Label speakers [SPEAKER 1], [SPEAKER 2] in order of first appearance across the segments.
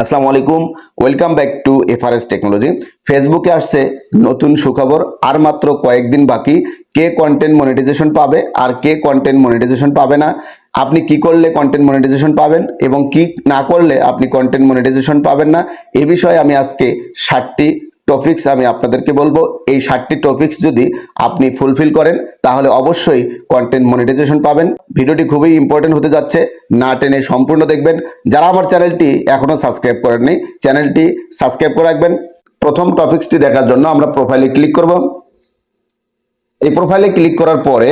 [SPEAKER 1] আসসালামু আলাইকুম। Welcome back to FRS technology ফেসবুকে আসছে নতুন সুখবর, আর মাত্র কয়েকদিন বাকি। কে কন্টেন্ট মনিটাইজেশন পাবে আর কে কন্টেন্ট মনিটাইজেশন পাবে না? আপনি কি করলে কন্টেন্ট মনিটাইজেশন পাবেন এবং কি না করলে আপনি কন্টেন্ট মনিটাইজেশন পাবেন না? এ বিষয়ে আমি আজকে ষাটটি টপিকস আমি আপনাদেরকে বলব। এই ষাটটি টপিক্স যদি আপনি ফুলফিল করেন, তাহলে অবশ্যই কন্টেন্ট মনিটাইজেশন পাবেন। ভিডিওটি খুবই ইম্পর্টেন্ট হতে যাচ্ছে, না টেনে সম্পূর্ণ দেখবেন। যারা আমার চ্যানেলটি এখনও সাবস্ক্রাইব করেননি, চ্যানেলটি সাবস্ক্রাইব করে রাখবেন। প্রথম টপিকসটি দেখার জন্য আমরা প্রোফাইলে ক্লিক করব। এই প্রোফাইলে ক্লিক করার পরে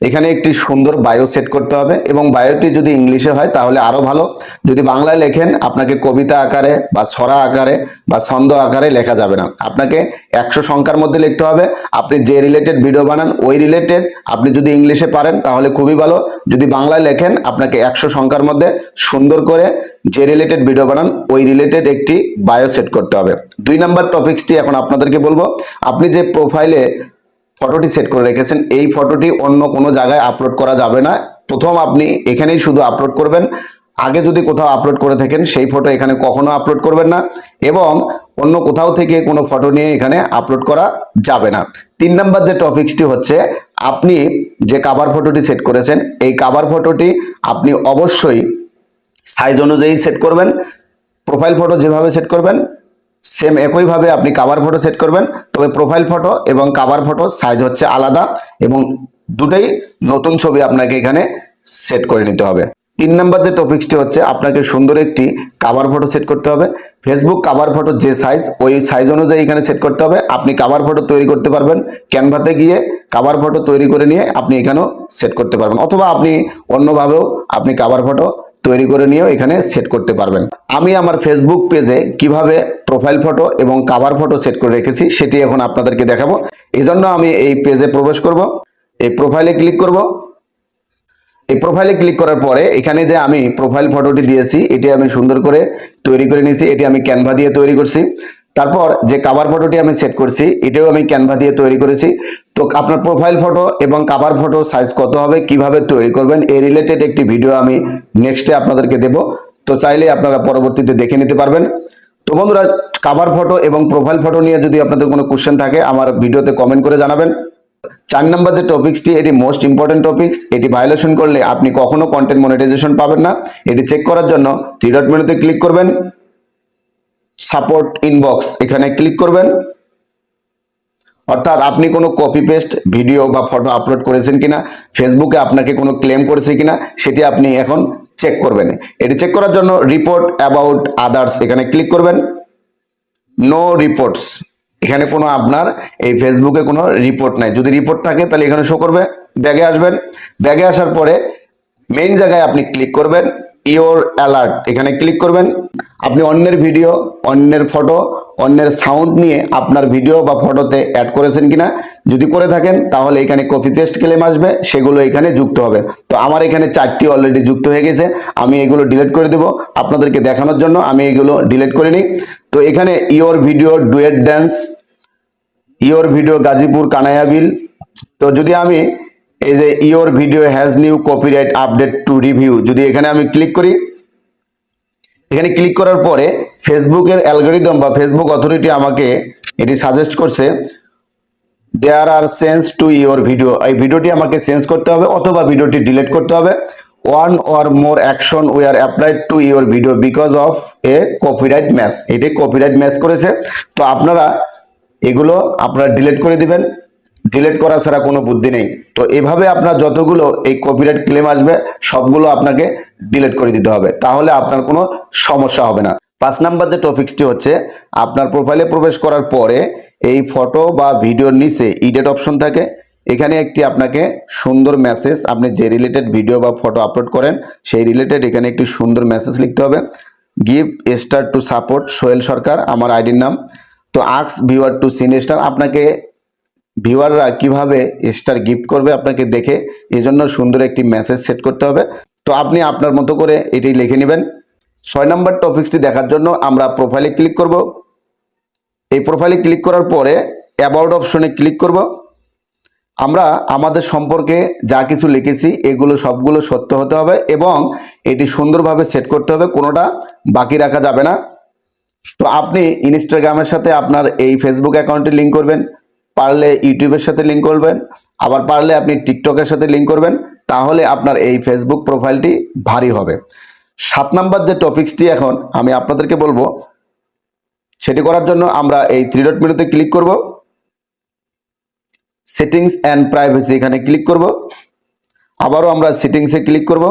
[SPEAKER 1] এখানে একটি সুন্দর বায়ো সেট করতে হবে এবং বায়োটি যদি ইংলিশে হয় তাহলে আরও ভালো। যদি বাংলায় লেখেন, আপনাকে কবিতা আকারে বা ছড়া আকারে বা ছন্দ আকারে লেখা যাবে না। আপনাকে একশো সংখ্যার মধ্যে লিখতে হবে। আপনি যে রিলেটেড ভিডিও বানান, ওই রিলেটেড আপনি যদি ইংলিশে পারেন, তাহলে খুবই ভালো। যদি বাংলায় লেখেন, আপনাকে একশো সংখ্যার মধ্যে সুন্দর করে যে রিলেটেড ভিডিও বানান, ওই রিলেটেড একটি বায়ো সেট করতে হবে। দুই নাম্বার টপিক্সটি এখন আপনাদেরকে বলব। আপনি যে প্রোফাইলে ফটোটি সেট করে রেখেছেন। এই ফটোটি অন্য কোনো জায়গায় আপলোড করা যাবে না। প্রথম আপনি এখানেই শুধু আপলোড করবেন। আগে যদি কোথাও আপলোড করে থাকেন, সেই ফটো এখানে কখনো আপলোড করবেন না এবং অন্য কোথাও থেকে কোনো ফটো নিয়ে এখানে আপলোড করা যাবে না। তিন নাম্বার যে টপিকসটি হচ্ছে, আপনি যে কাভার ফটোটি সেট করেছেন, এই কাভার ফটোটি আপনি অবশ্যই সাইজ অনুযায়ী সেট করবেন। প্রোফাইল ফটো যেভাবে সেট করবেন সেম একইভাবে আপনি কাভার ফটো সেট করবেন, তবে প্রোফাইল ফটো এবং কাভার ফটো সাইজ হচ্ছে আলাদা এবং দুটোই নতুন ছবি আপনাকে এখানে সেট করে নিতে হবে। তিন নাম্বার যে টপিকসটি হচ্ছে, আপনাকে সুন্দর একটি কাভার ফটো সেট করতে হবে। ফেসবুক কাভার ফটো যে সাইজ ওই সাইজ অনুযায়ী এখানে সেট করতে হবে। আপনি কাভার ফটো তৈরি করতে পারবেন। ক্যানভাতে গিয়ে কাভার ফটো তৈরি করে নিয়ে আপনি এখানেও সেট করতে পারবেন। অথবা আপনি অন্যভাবেও আপনি কাভার ফটো তৈরি করে নিয়েও এখানে সেট করতে পারবেন। আমি আমার ফেসবুক পেজে কীভাবে প্রোফাইল ফটো এবং কাভার ফটো সেট করে রেখেছি সেটি এখন আপনাদেরকে দেখাবো। এই জন্য আমি এই পেজে প্রবেশ করব, এই প্রোফাইলে ক্লিক করব। এই প্রোফাইলে ক্লিক করার পরে এখানে যে আমি প্রোফাইল ফটোটি দিয়েছি, এটি আমি সুন্দর করে তৈরি করে নিয়েছি, এটি আমি ক্যানভা দিয়ে তৈরি করছি। তারপর যে কাভার ফটোটি আমি সেট করছি, এটাও আমি ক্যানভা দিয়ে তৈরি করেছি। তো আপনার প্রোফাইল ফটো এবং কাভার ফটো সাইজ কত হবে, কীভাবে তৈরি করবেন, এই রিলেটেড একটি ভিডিও আমি নেক্সটে আপনাদেরকে দেব। তো চাইলে আপনারা পরবর্তীতে দেখে নিতে পারবেন। তো বন্ধুরা কাভার ফটো এবং প্রোফাইল ফটো নিয়ে যদি আপনাদের কোনো কোশ্চেন থাকে, আমার ভিডিওতে কমেন্ট করে জানাবেন। চার নাম্বার যে টপিক্সটি এটি মোস্ট ইম্পর্টেন্ট টপিক্স এটি ভায়োলেশন করলে আপনি কখনো কন্টেন্ট মনিটাইজেশন পাবেন না। এটি চেক করার জন্য থ্রি ডট মেনুতে ক্লিক করবেন। সাপোর্ট ইনবক্স এখানে ক্লিক করবেন। অর্থাৎ আপনি কোনো কপি পেস্ট ভিডিও বা ফটো আপলোড করেছেন কিনা ফেসবুকে আপনাকে কোনো ক্লেম করেছে কিনা, সেটি আপনি এখন চেক করবেন। এটি চেক করার জন্য রিপোর্ট অ্যাবাউট আদার্স এখানে ক্লিক করবেন। নো রিপোর্টস এখানে কোনো আপনার এই ফেসবুকে কোনো রিপোর্ট নাই। যদি রিপোর্ট থাকে, তাহলে এখানে শো করবে। ব্যাগে আসবেন। ব্যাগে আসার পরে মেইন জায়গায় আপনি ক্লিক করবেন। ইওর অ্যালার্ট এখানে ক্লিক করবেন। আপনি অন্যের ভিডিও অন্যের ফটো অন্যের সাউন্ড নিয়ে আপনার ভিডিও বা ফটোতে অ্যাড করেছেন কিনা। যদি করে থাকেন, তাহলে এখানে কপি পেস্ট ক্লেম আসবে, সেগুলো এখানে যুক্ত হবে। তো আমার এখানে চারটি অলরেডি যুক্ত হয়ে গেছে। আমি এগুলো ডিলিট করে দেব আপনাদেরকে দেখানোর জন্য। আমি এগুলো ডিলিট করে নিই। তো এখানে your video duet dance your video Gazipur কানায়াবিল তো যদি আমি এই যে your video has new copyright update to review যদি এখানে আমি ক্লিক করি, এখানে ক্লিক করার পরে ফেসবুকের অ্যালগোরিদম বা ফেসবুক অথরিটি আমাকে এটি সাজেস্ট করছে there are sense to your video এই ভিডিওটি আমাকে চেঞ্জ করতে হবে অথবা ভিডিওটি ডিলিট করতে হবে। One or more action we are applied to your video because of a copyright match এটি কপিরাইট ম্যাচ করেছে। তো আপনারা এগুলো আপনারা ডিলিট করে দিবেন। ডিলিট করা ছাড়া কোনো বুদ্ধি নেই। তো এভাবে আপনার যতগুলো এই কপিরাইট ক্লেম আসবে, সবগুলো আপনাকে ডিলিট করে দিতে হবে। তাহলে আপনার কোনো সমস্যা হবে না। পাঁচ নাম্বার যে টপিক্সটি হচ্ছে, আপনার প্রোফাইলে প্রবেশ করার পরে এই ফটো বা ভিডিওর নিচে ইডেট অপশন থাকে। এখানে একটি আপনাকে সুন্দর মেসেজ আপনি যে রিলেটেড ভিডিও বা ফটো আপলোড করেন, সেই রিলেটেড এখানে একটি সুন্দর মেসেজ লিখতে হবে। Give star to support Sohel Sarkar, আমার আইডির নাম। তো আক্স ভিউয়ার টু সিন স্টার আপনাকে ভিউয়াররা কীভাবে স্টার গিফট করবে আপনাকে দেখে এই জন্য সুন্দর একটি মেসেজ সেট করতে হবে। তো আপনি আপনার মতো করে এটি লিখে নেবেন। ছয় নম্বর টপিক্সটি দেখার জন্য আমরা প্রোফাইলে ক্লিক করব। এই প্রোফাইলে ক্লিক করার পরে অ্যাবাউট অপশনে ক্লিক করব। আমরা আমাদের সম্পর্কে যা কিছু লিখেছি, এগুলো সবগুলো সত্য হতে হবে এবং এটি সুন্দরভাবে সেট করতে হবে, কোনোটা বাকি রাখা যাবে না। তো আপনি ইনস্টাগ্রামের সাথে আপনার এই ফেসবুক অ্যাকাউন্টে লিঙ্ক করবেন। পারলে ইউটিউবের সাথে লিঙ্ক করবেন, আবার পারলে আপনি টিকটকের সাথে লিঙ্ক করবেন, তাহলে আপনার এই ফেসবুক প্রোফাইলটি ভারী হবে। সাত নাম্বার যে টপিক্সটি এখন, আমি আপনাদেরকে বলব, সেটি করার জন্য আমরা এই থ্রি ডট মেনুতে ক্লিক করব। সেটিংস অ্যান্ড প্রাইভেসি এখানে ক্লিক করব। আবারও আমরা সেটিংসে ক্লিক করব।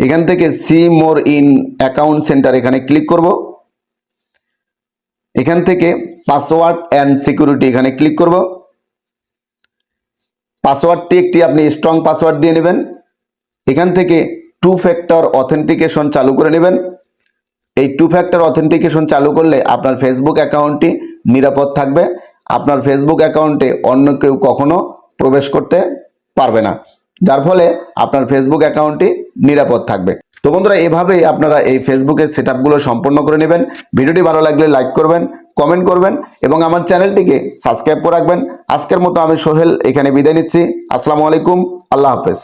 [SPEAKER 1] এখান থেকে see more in account centre এখানে ক্লিক করব। এখান থেকে পাসওয়ার্ড অ্যান্ড সিকিউরিটি এখানে ক্লিক করব। পাসওয়ার্ডটি একটি আপনি স্ট্রং পাসওয়ার্ড দিয়ে নেবেন। এখান থেকে টু ফ্যাক্টর অথেন্টিকেশন চালু করে নেবেন। এই টু ফ্যাক্টর অথেন্টিকেশন চালু করলে আপনার ফেসবুক অ্যাকাউন্টটি নিরাপদ থাকবে। আপনার ফেসবুক অ্যাকাউন্টে অন্য কেউ কখনো প্রবেশ করতে পারবে না। যার ফলে আপনার ফেসবুক অ্যাকাউন্টটি নিরাপদ থাকবে। তো বন্ধুরা, এভাবেই আপনারা এই ফেসবুকের সেট সম্পন্ন করে নেবেন। ভিডিওটি ভালো লাগলে লাইক করবেন কমেন্ট করবেন এবং আমার চ্যানেলটিকে সাবস্ক্রাইব করে রাখবেন। আজকের মতো আমি সোহেল, এখানে বিদায় নিচ্ছি। আসসালামু আলাইকুম, আল্লাহ হাফেজ।